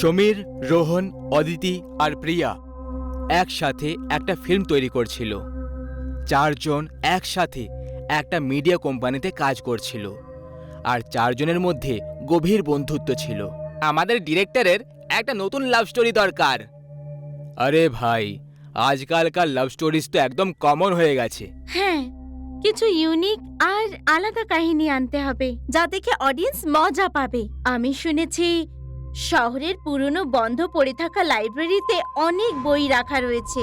সমীর, রোহন, অদিতি আর প্রিয়া একসাথে একটা ফিল্ম তৈরি করছিল। চারজন একসাথে একটা মিডিয়া কোম্পানিতে কাজ করছিল। আর চারজনের মধ্যে গভীর বন্ধুত্ব ছিল। আমাদের ডিরেক্টরের একটা নতুন লাভ স্টোরি দরকার। আরে ভাই, আজকালকার লাভ স্টোরিজ তো একদম কমন হয়ে গেছে। হ্যাঁ কিছু ইউনিক আর আলাদা কাহিনী আনতে হবে, যা দেখে অডিয়েন্স মজা পাবে। আমি শুনেছি শহরের পুরনো বন্ধ পড়ে থাকা লাইব্রেরিতে অনেক বই রাখা রয়েছে,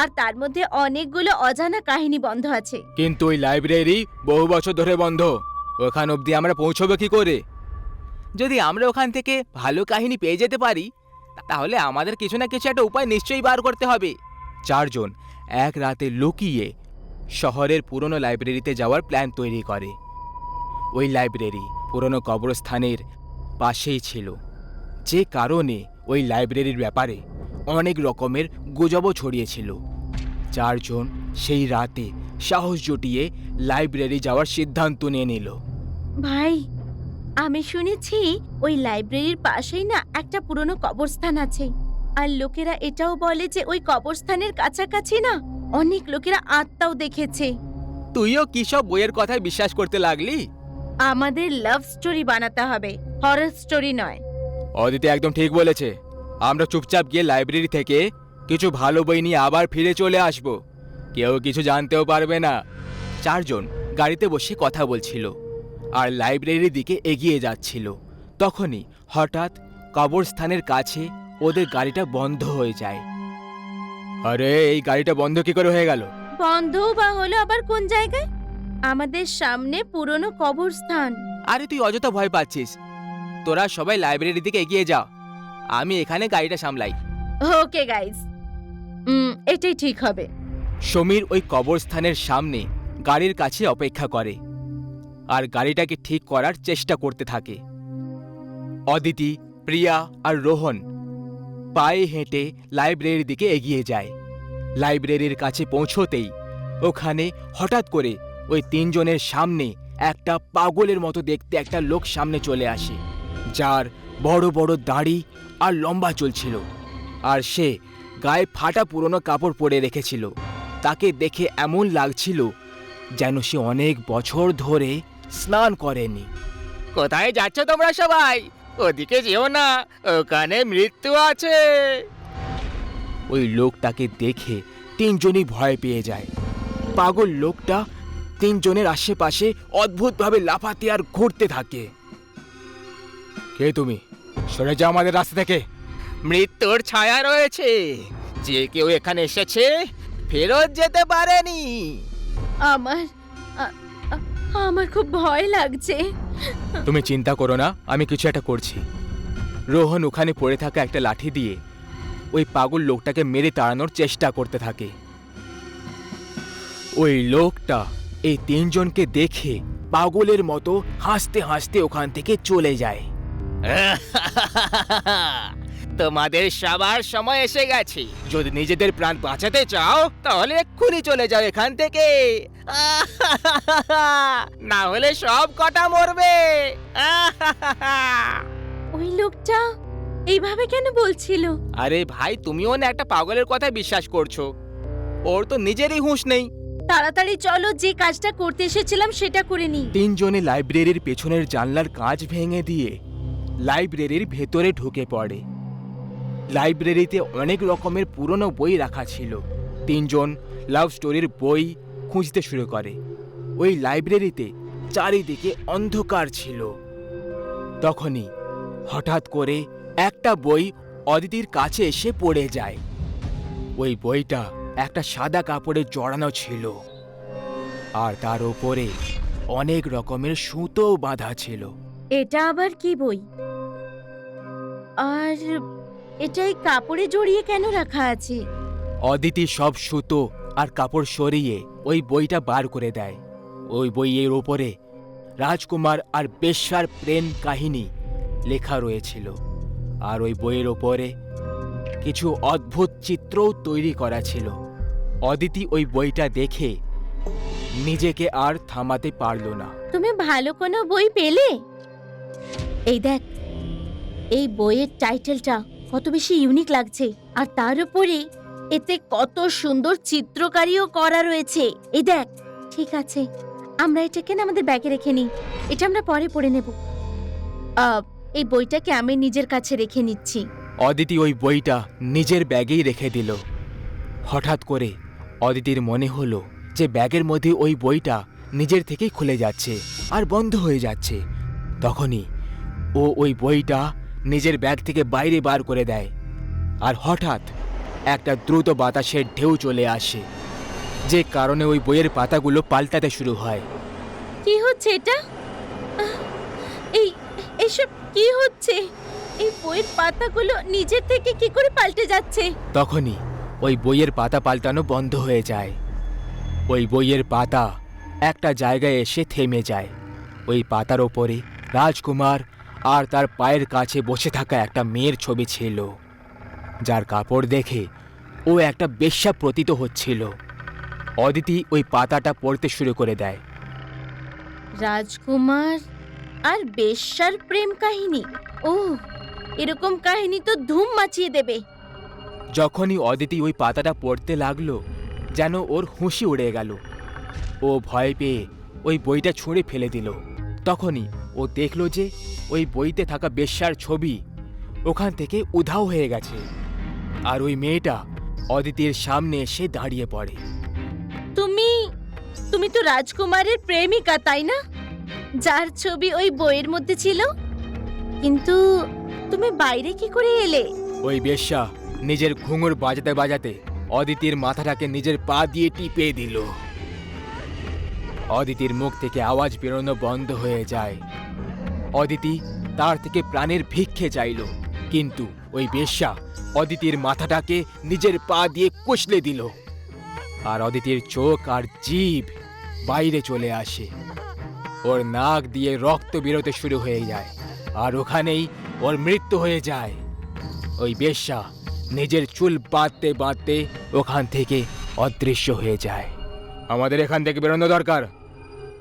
আর তার মধ্যে অনেকগুলো অজানা কাহিনী বন্ধ আছে। কিন্তু ওই লাইব্রেরি বহু বছর ধরে বন্ধ। ওখান অবধি আমরা পৌঁছবো কি করে? যদি আমরা ওখান থেকে ভালো কাহিনী পেয়ে যেতে পারি, তাহলে আমাদের কিছু না কিছু একটা উপায় নিশ্চয়ই বার করতে হবে। চারজন এক রাতে লুকিয়ে শহরের পুরনো লাইব্রেরিতে যাওয়ার প্ল্যান তৈরি করে। ওই লাইব্রেরি পুরনো কবরস্থানের পাশেই ছিল। যে কারণে ওই লাইব্রেরির ব্যাপারে অনেক রকমের গুজবও ছড়িয়েছিল। চারজন সেই রাতে সাহস জুটিয়ে লাইব্রেরি যাওয়ার সিদ্ধান্ত নিয়ে নিল। ভাই আমি শুনেছি ওই লাইব্রেরির পাশেই না একটা পুরনো কবরস্থান আছে। আর লোকেরা এটাও বলে যে ওই কবরস্থানের কাছাকাছি না অনেক লোকেরা আত্মাও দেখেছে। তুইও কি সব বইয়ের কথায় বিশ্বাস করতে লাগলি? আমাদের লাভ স্টোরি বানাতে হবে হরর স্টোরি নয়। অদিতি একদম ঠিক বলেছে। আমরা চুপচাপ গিয়ে লাইব্রেরি থেকে কিছু ভালো বই নিয়ে আবার ফিরে চলে আসব। কেউ কিছু জানতেও পারবে না। চারজন গাড়িতে বসে কথা বলছিল আর লাইব্রেরির দিকে এগিয়ে যাচ্ছিল। তখনই হঠাৎ কবরস্থানের কাছে ওদের গাড়িটা বন্ধ হয়ে যায়। আরে এই গাড়িটা বন্ধ কি করে হয়ে গেল? বন্ধ বা হলো আবার কোন জায়গায়? আমাদের সামনে পুরনো কবরস্থান। আরে তুই অযথা ভয় পাচ্ছিস। তোরা সবাই লাইব্রেরির দিকে এগিয়ে যা আমি এখানে গাড়িটা সামলাই। ওকে গাইস এটাই ঠিক হবে। সমীর ওই কবরস্থানের সামনে গাড়ির কাছে অপেক্ষা করে আর গাড়িটাকে ঠিক করার চেষ্টা করতে থাকে। অদিতি প্রিয়া আর রোহন পায়ে হেঁটে লাইব্রেরির দিকে এগিয়ে যায়। লাইব্রেরির কাছে পৌঁছতেই ওখানে হঠাৎ করে ওই তিনজনের সামনে একটা পাগলের মতো দেখতে একটা লোক সামনে চলে আসে। যার বড় বড় দাড়ি আর লম্বা চুলছিল। আর সে গায়ে ফাটা পুরনো কাপড় পরে রেখেছিল। তাকে দেখে এমন লাগছিল যেন সে অনেক বছর ধরে স্নান করেনি। কোথায় যাচ্ছ তোমরা সবাই? ওদিকে যেও না ওখানে মৃত্যু আছে। ওই লোকটাকে দেখে তিনজনই ভয় পেয়ে যায়। পাগল লোকটা তিনজনের আশেপাশে অদ্ভুতভাবে লাফাতে আর ঘুরতে থাকে। কে তুমি? সরে যাও আমাদের রাস্তা থেকে। মৃত্যুর ছায়া রয়েছে। যে কেউ এখানে এসেছে ফেরত যেতে পারেনি। আমার আ- আ- আমার খুব ভয় লাগছে। তুমি চিন্তা করো না আমি কিছু একটা করছি। রোহন ওখানে পড়ে থাকা একটা লাঠি দিয়ে ওই পাগল লোকটাকে মেরে তাড়ানোর চেষ্টা করতে থাকে। ওই লোকটা এই তিনজনকে দেখে পাগলের মতো হাসতে হাসতে ওখান থেকে চলে যায়। তোমাদের সবার সময় এসে গেছে। যদি নিজেদের প্রাণ বাঁচাতে চাও তাহলে এক্ষুনি চলে যাও এখান থেকে। না হলে সব কটা মরবে। ওই লোকটা এইভাবে কেন বলছিল? আরে ভাই তুমিও না একটা পাগলের কথায় বিশ্বাস করছ। ওর তো নিজেরই হুঁশ নেই। তাড়াতাড়ি চলো যে কাজটা করতে এসেছিলাম সেটা করে নি তিনজনে লাইব্রেরির পেছনের জানলার কাঁচ ভেঙে দিয়ে লাইব্রেরির ভেতরে ঢুকে পড়ে। লাইব্রেরিতে অনেক রকমের পুরনো বই রাখা ছিল। তিনজন লাভ স্টোরির বই খুঁজতে শুরু করে। ওই লাইব্রেরিতে চারিদিকে অন্ধকার ছিল। তখনই হঠাৎ করে একটা বই অদিতির কাছে এসে পড়ে যায়। ওই বইটা একটা সাদা কাপড়ে জড়ানো ছিল। আর তার ওপরে অনেক রকমের সুতো বাঁধা ছিল। এটা আবার কি বই? আর এটাই কাপড়ে জড়িয়ে কেন রাখা আছে? অদিতি সব সুতো আর কাপড় সরিয়ে ওই বইটা বার করে দেয়। ওই বইয়ের ওপরে রাজকুমার আর বেশ্যার প্রেম কাহিনী লেখা রয়েছিল। আর ওই বইয়ের ওপরে কিছু অদ্ভুত চিত্রও তৈরি করা ছিল। অদিতি ওই বইটা দেখে নিজেকে আর থামাতে পারল না। তুমি ভালো কোনো বই পেলে? এই দেখ, এই বইয়ের টাইটেলটা কত বেশি ইউনিক লাগছে। আর তার উপরে এতে কত সুন্দর চিত্রকারীও করা রয়েছে। এই দেখ, ঠিক আছে, আমরা এটাকে না আমাদের ব্যাগে রেখে নিই। এটা আমরা পরে পড়ে নেব। এই বইটাকে আমি নিজের কাছে রেখে নিচ্ছি। অদিতি ওই বইটা নিজের ব্যাগেই রেখে দিল। হঠাৎ করে অদিতির মনে হলো যে ব্যাগের মধ্যে ওই বইটা নিজের থেকেই খুলে যাচ্ছে আর বন্ধ হয়ে যাচ্ছে। তখনই ও ওই বইটা নিজের ব্যাগ থেকে বাইরে বার করে দেয়। আর হঠাৎ একটা দ্রুত বাতাসের ঢেউ চলে আসে যে কারণে ওই বইয়ের পাতাগুলো পাল্টাতে শুরু হয়। কি হচ্ছে এটা? এই এসব কি হচ্ছে? এই বইয়ের পাতাগুলো নিজের থেকে কি করে পাল্টে যাচ্ছে? তখনই ওই বইয়ের পাতা পাল্টানো বন্ধ হয়ে যায়। ওই বইয়ের পাতা একটা জায়গায় এসে থেমে যায়। ওই পাতার ওপরে রাজকুমার আর তার পায়ের কাছে বসে থাকা একটা মেয়ের ছবি ছিল যার কাপড় দেখে ও একটা বেশ্যা প্রতীত হচ্ছিল। অদিতি ওই পাতাটা পড়তে শুরু করে দেয়। রাজকুমার আর বেশ্যার প্রেম কাহিনী। ও এরকম কাহিনী তো ধুম মাচিয়ে দেবে। যখনই অদিতি ওই পাতাটা পড়তে লাগল যেন ওর হুঁশি উড়ে গেল। ও ভয় পেয়ে ওই বইটা ছুঁড়ে ফেলে দিল। তখনই ও দেখল যে ওই বইতে থাকা বেশ্যার ছবি ওখান থেকে উধাও হয়ে গেছে। আর ওই মেয়েটা অদিতির সামনে এসে দাঁড়িয়ে পড়ে। তুমি তুমি তো রাজকুমারের প্রেমিকা তাই না? যার ছবি ওই বইয়ের মধ্যে ছিল। কিন্তু তুমি বাইরে কি করে এলে? ওই বেশ্যা নিজের ঘুঙুর বাজাতে বাজাতে অদিতির মাথাটাকে নিজের পা দিয়ে টিপে দিল। অদিতির মুখ থেকে আওয়াজ বেরোনো বন্ধ হয়ে যায়। অদিতি তার থেকে প্রাণের ভিক্ষে চাইল। কিন্তু ওই বেশ্যা অদিতির মাথাটাকে নিজের পা দিয়ে কুচলে দিল। আর অদিতির চোখ আর জিভ বাইরে চলে আসে। ওর নাক দিয়ে রক্ত বেরোতে শুরু হয়ে যায় আর ওখানেই ওর মৃত্যু হয়ে যায়। ওই বেশ্যা নিজের চুল বাঁধতে বাঁধতে ওখান থেকে অদৃশ্য হয়ে যায়। আমাদের এখান থেকে বেরোনো দরকার।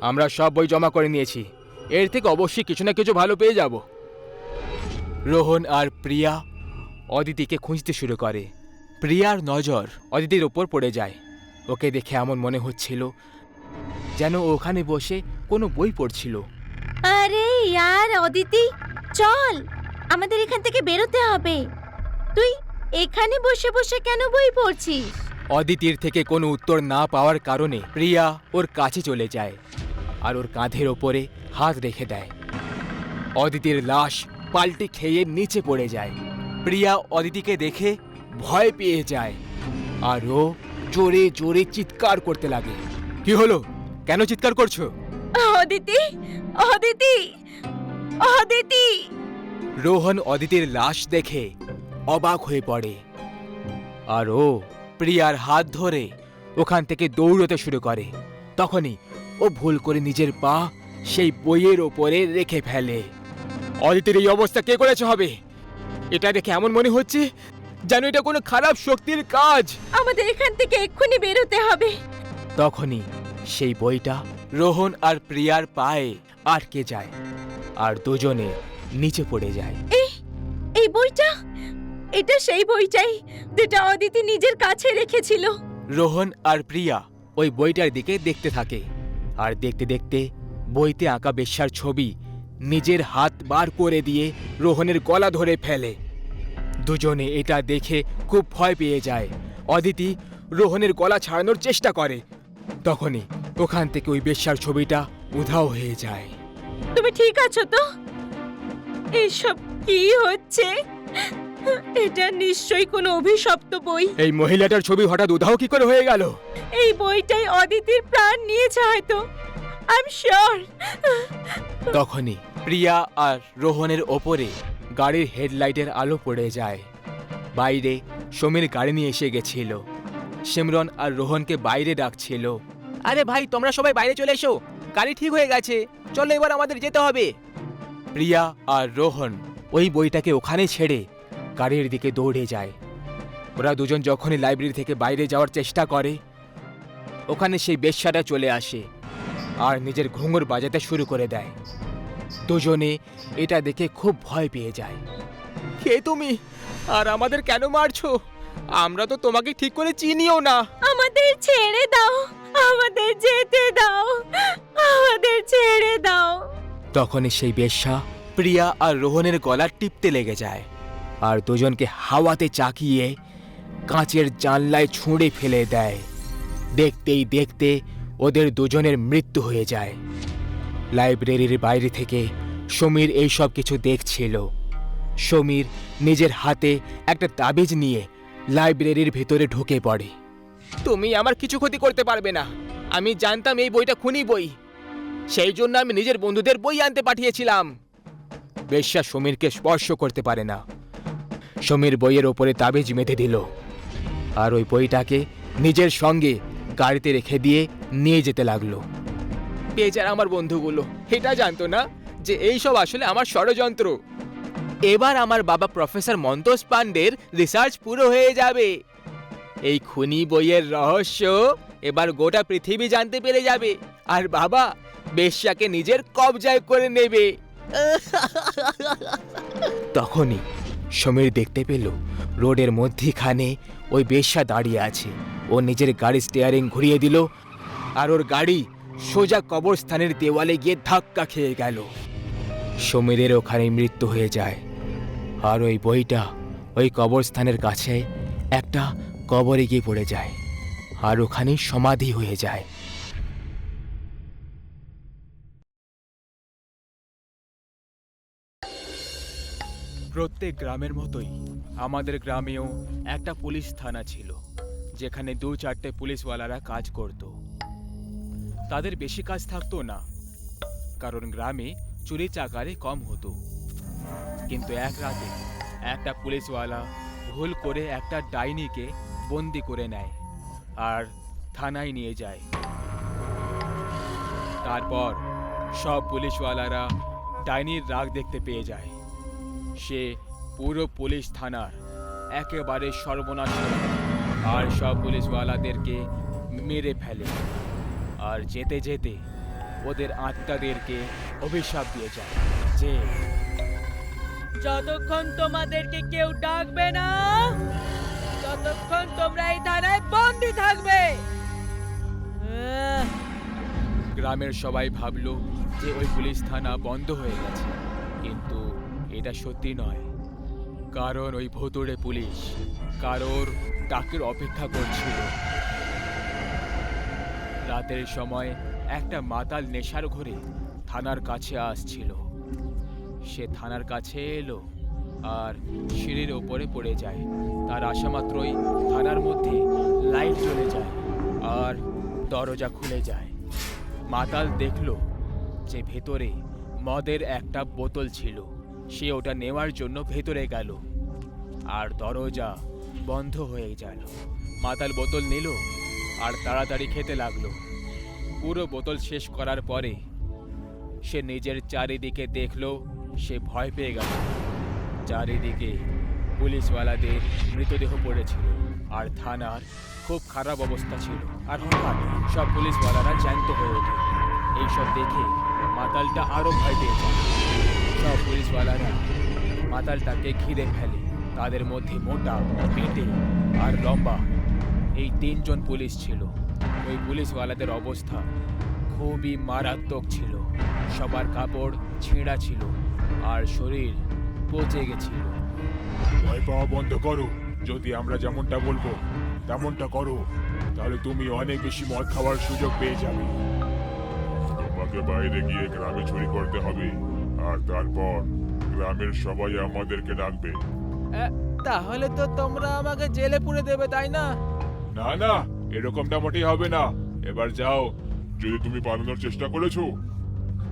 আমরা সব বই জমা করে নিয়েছি। এর থেকে অবশ্যই কিছু না কিছু ভালো পেয়ে যাব। রোহন আর প্রিয়া অদিতিকে খুঁজতে শুরু করে। প্রিয়ার নজর অদিতির ওপর পড়ে যায়। ওকে দেখে এমন মনে হচ্ছিল যেন ওখানে বসে কোনো বই পড়ছিল। আরে ইয়ার অদিতি চল আমাদের এখান থেকে বেরোতে হবে। তুই এখানে বসে বসে কেন বই পড়ছিস? অদিতির থেকে কোনো উত্তর না পাওয়ার কারণে প্রিয়া ওর কাছে চলে যায়। আর ওর কাঁধের ওপরে হাত রেখে দেয়। অদিতির লাশ পাল্টে খেয়ে নিচে পড়ে যায়। প্রিয়া অদিতিকে দেখে ভয় পেয়ে যায়। আর ও জোরে জোরে চিৎকার করতে লাগে। কি হলো? কেন চিৎকার করছ? অদিতি অদিতি অদিতি! রোহন অদিতির লাশ দেখে অবাক হয়ে পড়ে। আর ও প্রিয়ার হাত ধরে ওখান থেকে দৌড়তে শুরু করে। তখনই ও ভুল করে নিজের পা সেই বইয়ের ওপরে রেখে ফেলে। অদিতির এই অবস্থা কে করেছে হবে? এটা দেখে এমন মনে হচ্ছে যেন এটা কোনো খারাপ শক্তির কাজ। আমাদের এখান থেকে এক্ষুনি বেরোতে হবে। তখনই সেই বইটা রোহন আর প্রিয়ার পায়ে আটকে যায় আর দুজনে নিচে পড়ে যায়। এই বইটা? এটা সেই বইটাই যেটা অদিতি নিজের কাছে রেখেছিল। রোহন আর প্রিয়া ওই বইটার দিকে দেখতে থাকে। আর দেখতে দেখতে বইতে আঁকা বেশ্যার ছবি নিজের হাত বার করে দিয়ে রোহনের গলা ধরে ফেলে। দুজনে এটা দেখে খুব ভয় পেয়ে যায়। অদিতি রোহনের গলা ছাড়ানোর চেষ্টা করে। তখনই ওখান থেকে ওই বেশ্যার ছবিটা উধাও হয়ে যায়। তুমি ঠিক আছো তো? এইসব কি হচ্ছে? এটা নিশ্চয়ই কোনো অভিশপ্ত বই। এই মহিলাটার ছবি হঠাৎ উধাও কি করে হয়ে গেল? এই বইটাই অদিতির প্রাণ নিয়েছে হয়তো। আই এম শিওর তখনই প্রিয়া আর রোহনের ওপরে গাড়ির হেডলাইটের আলো পড়ে যায়। বাইরে সমীর গাড়ি নিয়ে এসে গেছিল। সিমরন আর রোহনকে বাইরে ডাকছিল। আরে ভাই তোমরা সবাই বাইরে চলে এসো। গাড়ি ঠিক হয়ে গেছে। চলো এবার আমাদের যেতে হবে। প্রিয়া আর রোহন ওই বইটাকে ওখানে ছেড়ে গাড়ির দিকে দৌড়ে যায়। ওরা দুজন যখনই লাইব্রেরি থেকে বাইরে যাওয়ার চেষ্টা করে ওখানে সেই বেশ্যাটা চলে আসে আর নিজের ঘুঙুর বাজাতে শুরু করে দেয়। দুজনে এটা দেখে খুব ভয় পেয়ে যায়। কে তুমি? আর আমাদের কেন মারছো? আমরা তো তোমাকে ঠিক করে চিনিও না। আমাদের ছেড়ে দাও। আমাদের যেতে দাও। আমাদের ছেড়ে দাও। তখনই সেই বেশ্যা প্রিয়া আর রোহনের গলা টিপতে লেগে যায়। আর দুজনকে হাওয়াতে চাকিয়ে কাঁচের জানলায় ছুঁড়ে ফেলে দেয়। দেখতেই দেখতে ওদের দুজনের মৃত্যু হয়ে যায়। লাইব্রেরির বাইরে থেকে সমীর এই সব কিছু দেখছিল। সমীর নিজের হাতে একটা তাবিজ নিয়ে লাইব্রেরির ভেতরে ঢুকে পড়ে। তুমি আমার কিছু ক্ষতি করতে পারবে না। আমি জানতাম এই বইটা খুনি বই। সেই জন্য আমি নিজের বন্ধুদের বই আনতে পাঠিয়েছিলাম। বেশ্যা সমীরকে স্পর্শ করতে পারে না। সমীর বইয়ের ওপরে তাবিজ মেঁধে দিল। আর ওই বইটাকে নিজের সঙ্গে গাড়িতে রেখে দিয়ে নিয়ে যেতে লাগল। বেচার আমার বন্ধুগুলো এটা জানতো না যে এই সব আসলে আমার ষড়যন্ত্র। এবার আমার বাবা প্রফেসর মন্তোষ পাণ্ডের রিসার্চ পুরো হয়ে যাবে। এই খুনি বইয়ের রহস্য এবার গোটা পৃথিবী জানতে পেরে যাবে। আর বাবা বেশ্যাকে নিজের কবজায় করে নেবে। তখনই সমীর দেখতে পেল রোডের মধ্যিখানে ওই বেশ্যা দাঁড়িয়ে আছে। ও নিজের গাড়ি স্টিয়ারিং ঘুরিয়ে দিল আর ওর গাড়ি সোজা কবরস্থানের দেওয়ালে গিয়ে ধাক্কা খেয়ে গেল। সমীরের ওখানে মৃত্যু হয়ে যায়। আর ওই বইটা ওই কবরস্থানের কাছে একটা কবরে গিয়ে পড়ে যায়। আর ওখানেই সমাধি হয়ে যায়। প্রত্যেক গ্রামের মতোই। আমাদের গ্রামেও একটা পুলিশ থানা ছিল, যেখানে দু চারটে পুলিশওয়ালারা কাজ করত। তাদের বেশি কাজ থাকতো না, কারণ গ্রামে চুরি চাকারে কম হতো। কিন্তু এক রাতে একটা পুলিশওয়ালা ভুল করে একটা ডাইনিকে বন্দি করে নেয় আর থানায় নিয়ে যায়। তারপর সব পুলিশওয়ালারা ডাইনির রাগ দেখতে পেয়ে যায়। সে পুরো পুলিশ থানার একেবারে সর্বনাশ করে আর সব পুলিশওয়ালাদেরকে মেরে ফেলে। আর যেতে যেতে ওদের আত্মাদেরকে অভিশাপ দিয়ে যায়। যে যতক্ষণ তোমাদেরকে কেউ ডাকবে না ততক্ষণ তোমরা এই থানায় বন্দি থাকবে। গ্রামের সবাই ভাবলো যে ওই পুলিশ থানা বন্ধ হয়ে গেছে। কিন্তু এটা সত্যি নয়। কারণ ওই ভুতুড়ে পুলিশ কারোর ডাকের অপেক্ষা করছিল। রাতের সময় একটা মাতাল নেশার ঘরে থানার কাছে আসছিল। সে থানার কাছে এলো আর সিঁড়ির ওপরে পড়ে যায়। তার আশা মাত্রই থানার মধ্যে লাইট জ্বলে যায় আর দরজা খুলে যায়। মাতাল দেখল যে ভেতরে মদের একটা বোতল ছিল। সে ওটা নেওয়ার জন্য ভেতরে গেল। আর দরজা বন্ধ হয়ে গেল। মাতাল বোতল নিল আর তাড়াতাড়ি খেতে লাগল। পুরো বোতল শেষ করার পরে সে নিজের চারিদিকে দেখল, সে ভয় পেয়ে গেল। চারিদিকে পুলিশওয়ালাদের মৃতদেহ পড়েছিল আর থানার খুব খারাপ অবস্থা ছিল। আর হঠাৎ সব পুলিশওয়ালারা জ্যান্ত হয়ে ওঠে। এইসব দেখে মাতালটা আরও ভয় পেয়ে যায়। সব পুলিশওয়ালারা মাতালটাকে ঘিরে ফেলে। তাদের মধ্যে মোটা পেটে আর লম্বা এই তিনজন পুলিশ ছিল। ওই পুলিশওয়ালাদের অবস্থা খুবই মারাত্মক ছিল। সবার কাপড় ছেঁড়া ছিল আর শরীর পচে গেছিল। ভয় পাওয়া বন্ধ করো। যদি আমরা যেমনটা বলব, তেমনটা করো। তাহলে তুমি অনেক বেশি মদ খাওয়ার সুযোগ পেয়ে যাবে। তোমাকে বাইরে গিয়ে গ্রামে চুরি করতে হবে। আর তারপর গ্রামের সবাই আমাদেরকে ডাকবে। তাহলে তো তোমরা আমাকে জেলে পুরে দেবে তাই না? না না এরকমটা মোটেই হবে না। এবার যাও যদি তুমি পালানোর চেষ্টা করেছ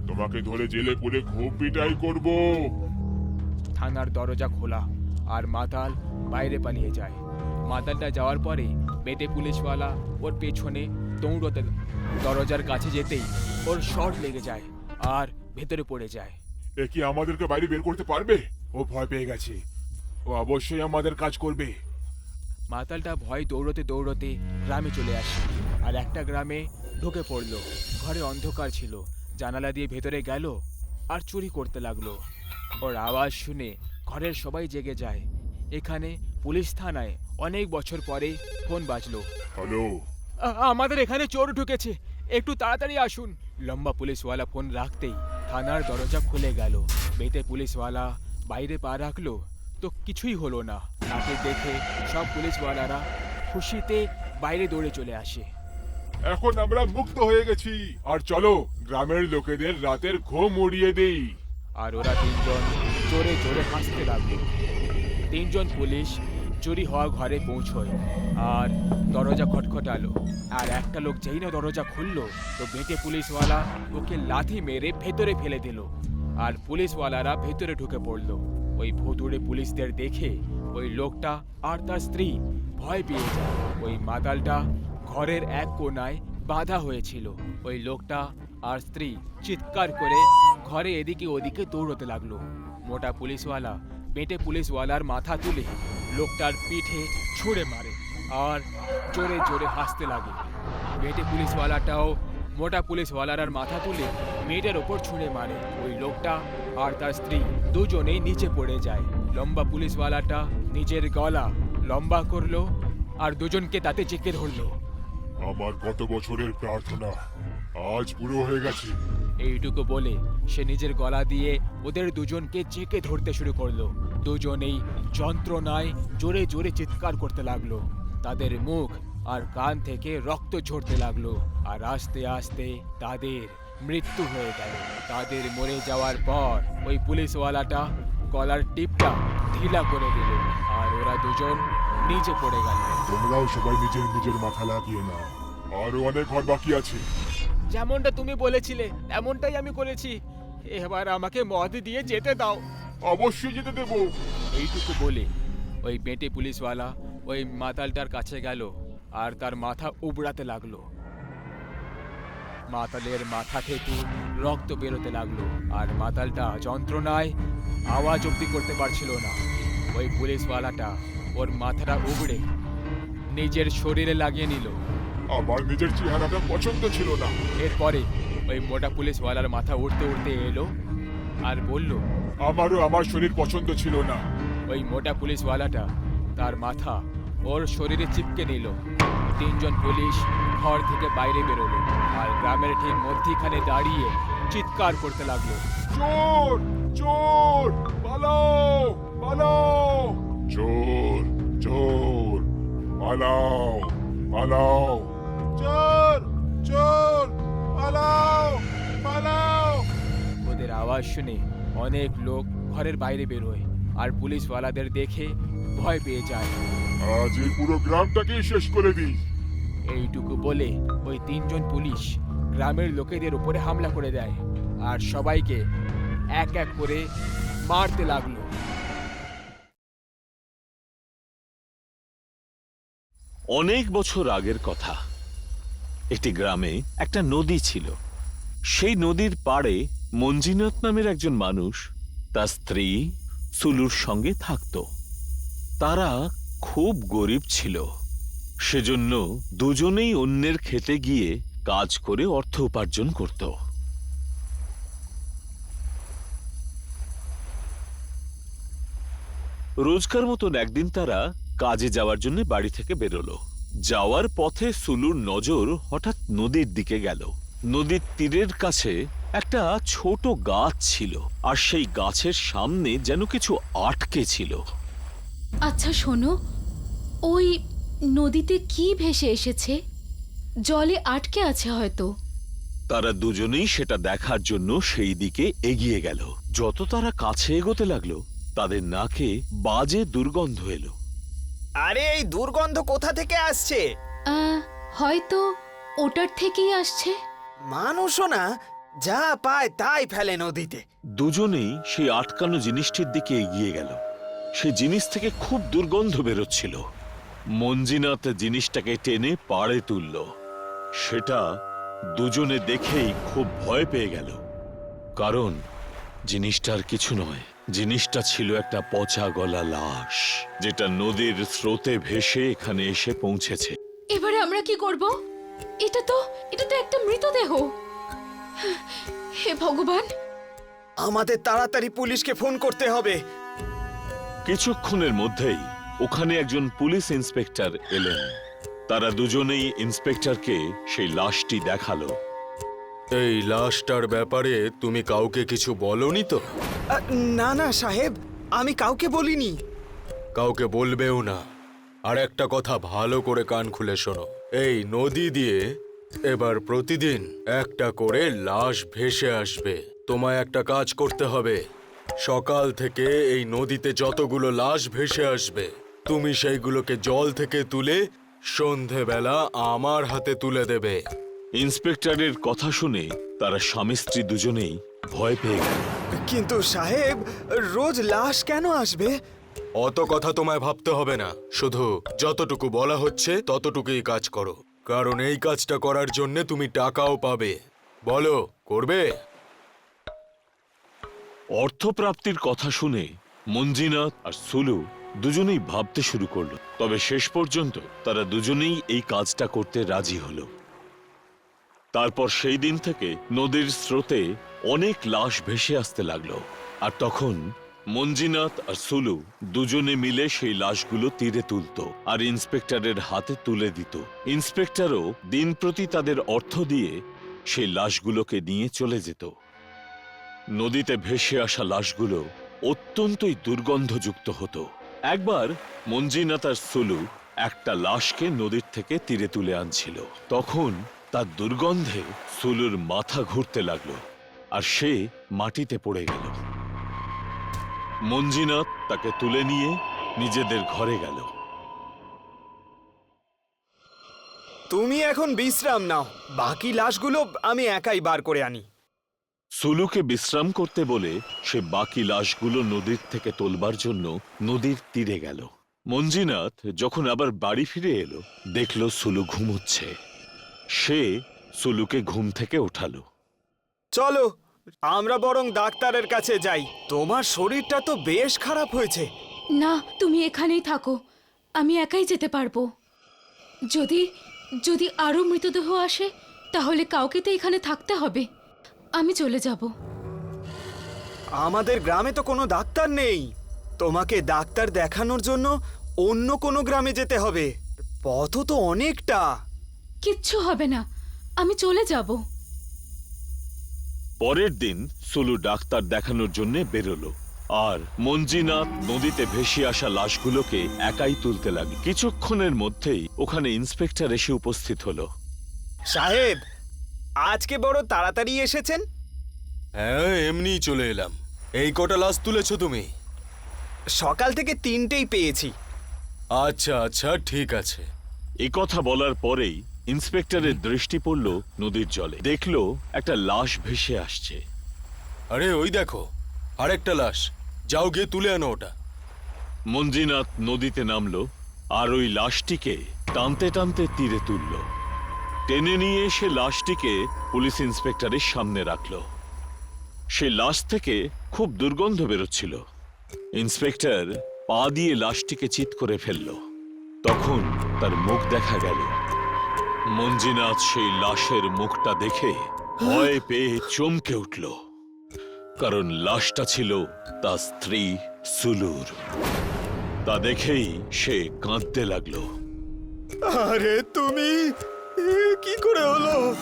তোমাকে ধরে জেলে পুরে খুব পিটাই করব। থানার দরজা খোলা আর মাতাল বাইরে পালিয়ে যায়। মাতালটা যাওয়ার পরে পেটে পুলিশওয়ালা ওর পেছনে দৌড়তে দরজার কাছে যেতেই ওর শর্ট লেগে যায় আর ভেতরে পড়ে যায়। এ কি আমাদেরকে বাইরে বের করতে পারবে? ও ভয় পেয়ে গেছে। ও অবশ্যই আমাদের কাজ করবে। মাতালটা ভয় দৌড়তে দৌড়তে গ্রামে চলে আসে আর একটা গ্রামে ঢুকে পড়ল। ঘরে অন্ধকার ছিল। জানালা দিয়ে ভেতরে গেল আর চুরি করতে লাগল। ওর আওয়াজ শুনে ঘরের সবাই জেগে যায়। এখানে পুলিশ থানায় অনেক বছর পরে ফোন বাজলো। হ্যালো। আমাদের এখানে চোর ঢুকেছে। একটু তাড়াতাড়ি আসুন। লম্বা পুলিশওয়ালা ফোন রাখতেই থানার দরজা খুলে গেল। বেটে পুলিশওয়ালা বাইরে পা রাখল তো কিছুই হলো না। তাকে দেখে সব পুলিশওয়ালারা খুশিতে বাইরে দৌড়ে চলে আসে। এখন আমরা মুক্ত হয়ে গেছি। আর চলো গ্রামের লোকেদের রাতের ঘুম উড়িয়ে দেই। আর ওরা তিনজন জোরে জোরে হাসতে লাগল। তিনজন পুলিশ চুরি হওয়া ঘরে পৌঁছয় আর দরজা খটখটালো। আর একটা লোক যেই না দরজা খুললো, তো বেটে পুলিশওয়ালা ওকে লাথি মেরে ভেতরে ফেলে দিল। আর পুলিশওয়ালারা ভেতরে ঢুকে পড়ল। ওই ভুতুড়ে পুলিশদের দেখে ওই লোকটা আর তার স্ত্রী ভয় পেয়ে যায়। ওই মাতালটা ঘরের এক কোনায় বাধা হয়েছিল। ওই লোকটা আর স্ত্রী চিৎকার করে ঘরে এদিকে ওদিকে দৌড়তে লাগল। মোটা পুলিশওয়ালা পেটে পুলিশওয়ালার মাথা তুলে লোকটার পিঠে ছুঁড়ে মারে আর জোরে জোরে হাসতে লাগে। পেটে পুলিশওয়ালাটাও মোটা পুলিশওয়ালার মাথা তুলে মেয়েটার ওপর ছুঁড়ে মারে। ওই লোকটা আর তার স্ত্রী দুজনেই নিচে পড়ে যায়। লম্বা পুলিশওয়ালাটা নিজের গলা লম্বা করল আর দুজনকে তাতে চেকে ধরলো আমার কত বছরের প্রার্থনা? আজ পুরো হয়ে গেছে। এইটুকু বলে সে নিজের গলা দিয়ে ওদের দুজনকে চেকে ধরতে শুরু করল। দুজনেই যন্ত্রণায় জোরে জোরে চিৎকার করতে লাগল। তাদের মুখ আর কান থেকে রক্ত ঝরতে লাগল আর আস্তে আস্তে তাদের মৃত্যু হয়ে গেল। তাদের মরে যাওয়ার পর ওই পুলিশওয়ালাটা গলার টিপটা ঢিলা করে দিল আর ওরা দুজন নিচে পড়ে গেল। তোমরাও সবাই নিজের নিজের মাথা লাগিয়ে নাও। আরও অনেক ঘর বাকি আছে। যেমনটা তুমি বলেছিলে তেমনটাই আমি করেছি। এবার আমাকে মদ দিয়ে যেতে দাও। অবশ্যই যেতে দেবো। এইটুকু বলে ওই বেঁটে পুলিশওয়ালা ওই মাতালটার কাছে গেল আর তার মাথা উবড়াতে লাগল। মাতালের মাথা থেকে রক্ত বেরোতে লাগল আর মাতালটা যন্ত্রণায় আওয়াজ অব্দি করতে পারছিল না। ওই পুলিশওয়ালাটা ওর মাথাটা উবড়ে নিজের শরীরে লাগিয়ে নিল। আমার নিজের চেহারাটা পছন্দ ছিল না। এরপরে ওই মোটা পুলিশওয়ালার মাথা উঠতে উঠতে এলো আর বলল আমারও আমার শরীর পছন্দ ছিল না। ওই মোটা পুলিশওয়ালাটা তার মাথা ওর শরীরে চিপকে নিল। তিনজন পুলিশ ঘর থেকে বাইরে বেরোলো আর গ্রামের ঠিক মধ্যিখানে দাঁড়িয়ে চিৎকার করতে লাগল। চোর চোর পালাও পালাও। চোর চোর পালাও পালাও। চোর চোর পালাও পালাও। ওদের আওয়াজ শুনে অনেক লোক ঘরের বাইরে বেরোয় আর পুলিশওয়ালাদের দেখে ভয় পেয়ে যায়। আজ এই পুরো গ্রামটাকেই শেষ করে দিই। এইটুকু বলে ওই তিনজন পুলিশ গ্রামের লোকেদের উপরে হামলা করে দেয় আর সবাইকে এক এক করে মারতে লাগল। অনেক বছর আগের কথা। একটি গ্রামে একটা নদী ছিল। সেই নদীর পাড়ে মঞ্জিনাথ নামের একজন মানুষ তার স্ত্রী সুলুর সঙ্গে থাকত। তারা খুব গরিব ছিল। সেজন্য দুজনেই অন্যের খেতে গিয়ে কাজ করে অর্থ উপার্জন করত। রোজকার মতন একদিন তারা কাজে যাওয়ার জন্য বাড়ি থেকে বেরোলো। যাওয়ার পথে সুলুর নজর হঠাৎ নদীর দিকে গেল। নদীর তীরের কাছে একটা ছোট গাছ ছিল আর সেই গাছের সামনে যেন কিছু আটকে ছিল। আচ্ছা শোনো। ওই নদীতে কি ভেসে এসেছে? জলে আটকে আছে হয়তো। তারা দুজনেই সেটা দেখার জন্য সেই দিকে এগিয়ে গেল। যত তারা কাছে এগোতে লাগল তাদের নাকে বাজে দুর্গন্ধ এলো। আরে এই দুর্গন্ধ কোথা থেকে আসছে? আহ, হয়তো ওটার থেকেই আসছে। মানুষও না যা পায় তাই ফেলে নদীতে। দুজনেই সেই আটকানো জিনিসটির দিকে এগিয়ে গেল। সে জিনিস থেকে খুব দুর্গন্ধ বেরোচ্ছিল। মঞ্জিনাথ জিনিসটাকে টেনে পাড়ে তুলল। সেটা দুজনে দেখেই খুব ভয় পেয়ে গেল। কারণ জিনিসটার কিছু নয় জিনিসটা ছিল একটা পচা গলা লাশ যেটা নদীর স্রোতে ভেসে এখানে এসে পৌঁছেছে। এবারে আমরা কি করব? এটা তো এটা তো একটা মৃতদেহ। হে ভগবান। আমাদের তাড়াতাড়ি পুলিশকে ফোন করতে হবে। কিছুক্ষণের মধ্যেই ওখানে একজন পুলিশ ইন্সপেক্টর এলেন। তারা দুজনেই ইন্সপেক্টরকে সেই লাশটি দেখাল। এই লাশটার ব্যাপারে তুমি কাউকে কিছু বলনি তো? না না সাহেব আমি কাউকে বলিনি। কাউকে বলবেও না। আর একটা কথা ভালো করে কান খুলে শোনো। এই নদী দিয়ে এবার প্রতিদিন একটা করে লাশ ভেসে আসবে। তোমায় একটা কাজ করতে হবে। সকাল থেকে এই নদীতে যতগুলো লাশ ভেসে আসবে তুমি সেইগুলোকে জল থেকে তুলে সন্ধেবেলা আমার হাতে তুলে দেবে। ইন্সপেক্টরের কথা শুনে তারা স্বামী স্ত্রী দুজনেই ভয় পেয়ে গেল। কিন্তু সাহেব রোজ লাশ কেন আসবে? অত কথা তোমায় ভাবতে হবে না। শুধু যতটুকু বলা হচ্ছে, ততটুকুই কাজ করো। কারণ এই কাজটা করার জন্য তুমি টাকাও পাবে। বলো, করবে? অর্থপ্রাপ্তির কথা শুনে মঞ্জিনাথ আর সুলু দুজনেই ভাবতে শুরু করল। তবে শেষ পর্যন্ত তারা দুজনেই এই কাজটা করতে রাজি হলো। তারপর সেই দিন থেকে নদীর স্রোতে অনেক লাশ ভেসে আসতে লাগল। আর তখন মঞ্জিনাথ আর সুলু দুজনে মিলে সেই লাশগুলো তীরে তুলতো আর ইন্সপেক্টরের হাতে তুলে দিত। ইন্সপেক্টরও দিন প্রতি তাদের অর্থ দিয়ে সেই লাশগুলোকে নিয়ে চলে যেত। নদীতে ভেসে আসা লাশগুলো অত্যন্তই দুর্গন্ধযুক্ত হতো। একবার মঞ্জিনাথ আর সুলু একটা লাশকে নদীর থেকে তীরে তুলে আনছিল। তখন তার দুর্গন্ধে সুলুর মাথা ঘুরতে লাগল আর সে মাটিতে পড়ে গেল। মঞ্জিনাথ তাকে তুলে নিয়ে নিজেদের ঘরে গেল। তুমি এখন বিশ্রাম নাও। বাকি লাশগুলো আমি একাই বার করে আনি। সুলুকে বিশ্রাম করতে বলে সে বাকি লাশগুলো নদীর থেকে তোলবার জন্য নদীর তীরে গেল। মঞ্জিনাথ যখন আবার বাড়ি ফিরে এলো দেখল সুলু ঘুমোচ্ছে। সে সুলুকে ঘুম থেকে ওঠালো। চলো আমরা বরং ডাক্তারের কাছে যাই। তোমার শরীরটা তো বেশ খারাপ হয়েছে। না তুমি এখানেই থাকো। আমি একাই যেতে পারব। যদি যদি আরও মৃতদেহ আসে তাহলে কাউকে তো এখানে থাকতে হবে। আমি চলে যাব। আমাদের গ্রামে তো কোনো ডাক্তার নেই। তোমাকে ডাক্তার দেখানোর জন্য অন্য কোনো গ্রামে যেতে হবে। পথ তো অনেকটা। কিচ্ছু হবে না। আমি চলে যাব। পরের দিন সুলু ডাক্তার দেখানোর জন্য বেরোলো। আর মঞ্জিনাথ নদীতে ভেসে আসা লাশগুলোকে একাই তুলতে লাগল। কিছুক্ষণের মধ্যেই ওখানে ইন্সপেক্টর এসে উপস্থিত হলো। সাহেব আজকে বড় তাড়াতাড়ি এসেছেন? হ্যাঁ এমনিই চলে এলাম। এই কটা লাশ তুলেছো তুমি? সকাল থেকে তিনটেই পেয়েছি। আচ্ছা আচ্ছা ঠিক আছে। এ কথা বলার পরেই ইন্সপেক্টরের দৃষ্টি পড়ল নদীর জলে। দেখল একটা লাশ ভেসে আসছে। আরে ওই দেখো আরেকটা লাশ। যাও গিয়ে তুলে আনো ওটা। মঞ্জিনাথ নদীতে নামলো আর ওই লাশটিকে টানতে টানতে তীরে তুলল। টেনে নিয়ে এসে লাশটিকে পুলিশ ইন্সপেক্টরের সামনে রাখল। সে লাশ থেকে খুব দুর্গন্ধ বেরোচ্ছিল। ইন্সপেক্টর পা দিয়ে লাশটিকে চিৎ করে ফেলল। তখন তার মুখ দেখা গেল। মঞ্জিনাথ সেই লাশের মুখটা দেখে ভয় পেয়ে চমকে উঠল। কারণ লাশটা ছিল তার স্ত্রী সুলুর। তা দেখেই সে কাঁদতে লাগল। আরে তুমি এ কি করে হলো?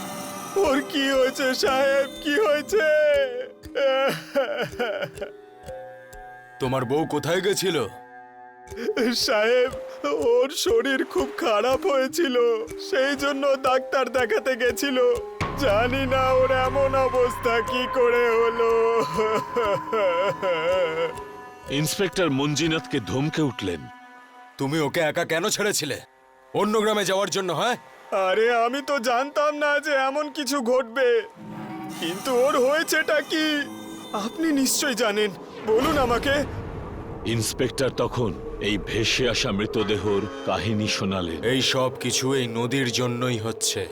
ওর কি হয়েছে সাহেব? কি হয়েছে? তোমার বউ কোথায় গেছিল? সাহেব ওর শরীর খুব খারাপ হয়েছিল সেই জন্য ডাক্তার দেখাতে গেছিল। জানি না ওর এমন অবস্থা কি করে হলো। ইন্সপেক্টর মঞ্জিনাথকে ধমকে উঠলেন। তুমি ওকে একা কেন ছেড়েছিলে? অন্য গ্রামে যাওয়ার জন্য হ্যাঁ? আরে আমি তো জানতাম না যে এমন কিছু ঘটবে। কিন্তু ওর হয়েছেটা কি? আপনি নিশ্চয় জানেন। বলুন আমাকে ইন্সপেক্টর তখন এই ভেসে আসা মৃতদেহর কাহিনী শোনালেন। এই সব কিছু এই নদীর জন্যই হচ্ছে।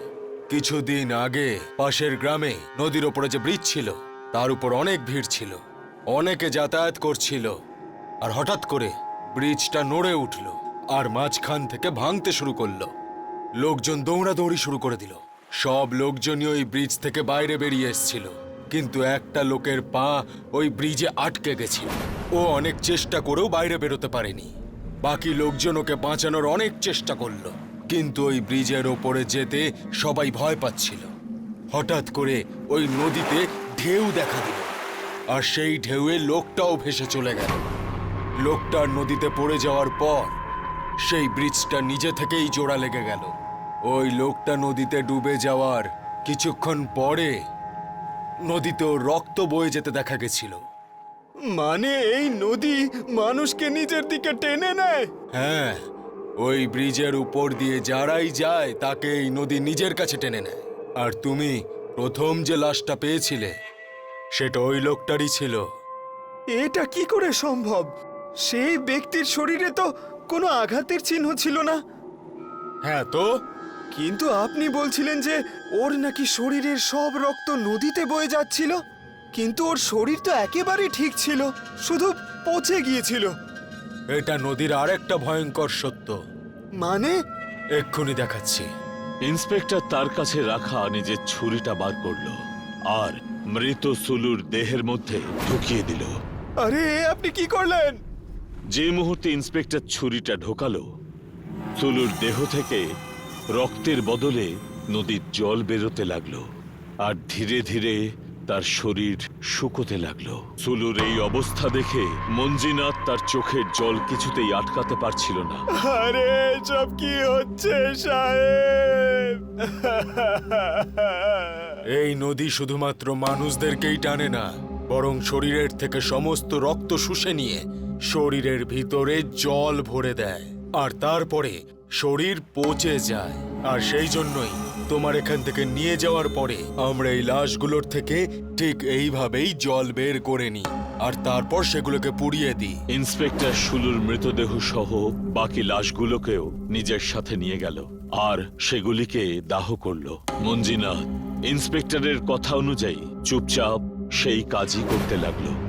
কিছুদিন আগে পাশের গ্রামে নদীর ওপরে যে ব্রিজ ছিল, তার উপর অনেক ভিড় ছিল। অনেকে যাতায়াত করছিল। আর হঠাৎ করে ব্রিজটা নড়ে উঠল আর মাঝখান থেকে ভাঙতে শুরু করল। লোকজন দৌড়াদৌড়ি শুরু করে দিল। সব লোকজনই ওই ব্রিজ থেকে বাইরে বেরিয়ে এসছিল। কিন্তু একটা লোকের পা ওই ব্রিজে আটকে গেছিল। ও অনেক চেষ্টা করেও বাইরে বেরোতে পারেনি। বাকি লোকজন ওকে বাঁচানোর অনেক চেষ্টা করল। কিন্তু ওই ব্রিজের ওপরে যেতে সবাই ভয় পাচ্ছিল। হঠাৎ করে ওই নদীতে ঢেউ দেখা দিল। আর সেই ঢেউয়ে লোকটাও ভেসে চলে গেল। লোকটার নদীতে পড়ে যাওয়ার পর সেই ব্রিজটা নিজে থেকেই জোড়া লেগে গেল। ওই লোকটা নদীতে ডুবে যাওয়ার কিছুক্ষণ পরে নদীতেও রক্ত বয়ে যেতে দেখা গেছিল। মানে এই নদী মানুষকে নিজের দিকে টেনে নেয়? হ্যাঁ ওই ব্রিজের উপর দিয়ে যারাই যায় তাকে এই নদী নিজের কাছে টেনে নেয়। আর তুমি প্রথম যে লাশটা পেয়েছিলে সেটা ওই লোকটারই ছিল। এটা কি করে সম্ভব? সেই ব্যক্তির শরীরে তো কোনো আঘাতের চিহ্ন ছিল না। হ্যাঁ তো? কিন্তু আপনি বলছিলেন যে ওর নাকি শরীরের সব রক্ত নদীতে বয়ে যাচ্ছিল। কিন্তু ওর শরীর তো একেবারেই ঠিক ছিল শুধু পচে গিয়েছিল। এটা নদীর আর একটা ভয়ঙ্কর সত্য। মানে? এক্ষুনি দেখাচ্ছি। ইন্সপেক্টর তার কাছে রাখা নিজের ছুরিটা বার করল আর মৃত সুলুর দেহের মধ্যে ঢুকিয়ে দিল। আরে আপনি কি করলেন? যে মুহূর্তে ইন্সপেক্টর ছুরিটা ঢোকালো সুলুর দেহ থেকে রক্তের বদলে নদীর জল বেরোতে লাগল আর ধীরে ধীরে তার শরীর শুকোতে লাগল। সুলুর এই অবস্থা দেখে মঞ্জিনাথ তার চোখের জল কিছুতেই আটকাতে পারছিল না। আরে সব কি হচ্ছে সাহেব? এই নদী শুধুমাত্র মানুষদেরকেই টানে না বরং শরীরের থেকে সমস্ত রক্ত শুষে নিয়ে শরীরের ভিতরে জল ভরে দেয়। আর তারপরে শরীর পচে যায়। আর সেই জন্যই তোমার এখান থেকে নিয়ে যাওয়ার পরে আমরা এই লাশগুলোর থেকে ঠিক এইভাবেই জল বের করে নিই। আর তারপর সেগুলোকে পুড়িয়ে দিই। ইন্সপেক্টর সুলুর মৃতদেহ সহ বাকি লাশগুলোকেও নিজের সাথে নিয়ে গেল আর সেগুলিকে দাহ করল। মঞ্জিনাথ ইন্সপেক্টরের কথা অনুযায়ী চুপচাপ সেই কাজই করতে লাগল।